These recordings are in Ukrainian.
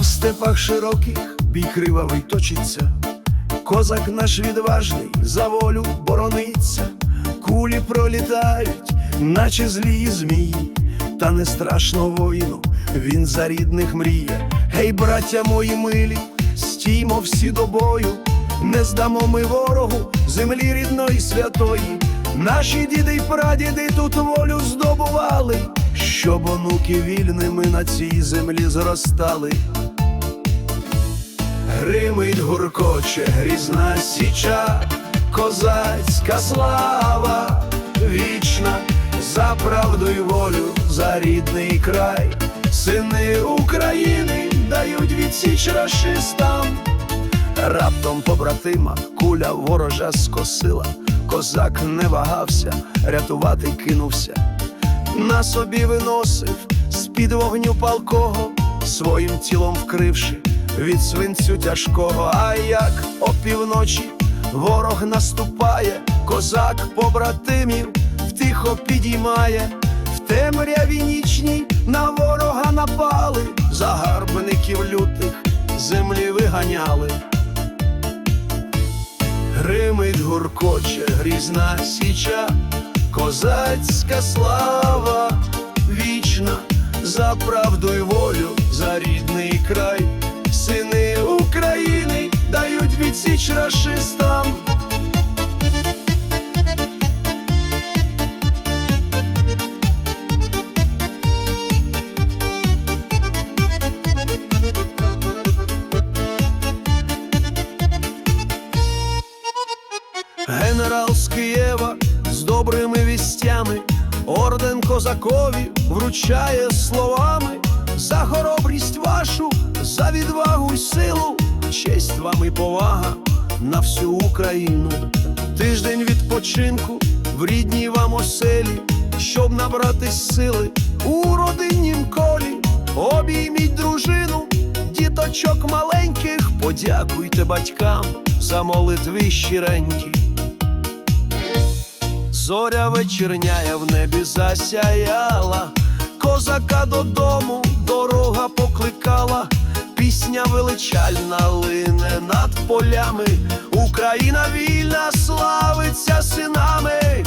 В степах широких бій кривавий точиться, козак наш відважний за волю борониться, кулі пролітають, наче злі змії, та не страшно воїну, він за рідних мріє. Гей, браття мої милі, стіймо всі до бою, не здамо ми ворогу землі рідної святої. Наші діди й прадіди тут волю здобували, щоб онуки вільними на цій землі зростали. Гримить гуркоче грізна січа, козацька слава вічна, за правду й волю, за рідний край, сини України дають відсіч рашистам. Раптом побратима куля ворожа скосила, козак не вагався, рятувати кинувся. На собі виносив з-під вогню палкого, своїм тілом вкривши від свинцю тяжкого. А як опівночі ворог наступає, козак побратимів втихо підіймає, в темряві нічній на ворога напали, загарбників лютих землі виганяли. Гримить гуркоче грізна січа, козацька слава вічна, за правду й волю, за рідний край, сини України дають відсіч рашистам. Генерал з Києва добрими вістями, орден козакові вручає словами за хоробрість вашу, за відвагу й силу, честь вам і повага на всю Україну. Тиждень відпочинку в рідній вам оселі, щоб набратись сили у родиннім колі. Обійміть дружину, діточок маленьких, подякуйте батькам за молитви щиренькі зоря вечірняя в небі засяяла, козака додому дорога покликала, пісня величальна лине над полями, Україна вільна славиться синами,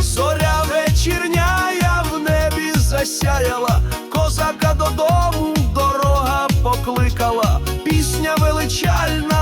зоря вечірняя в небі засяяла, козака додому дорога покликала, пісня величальна.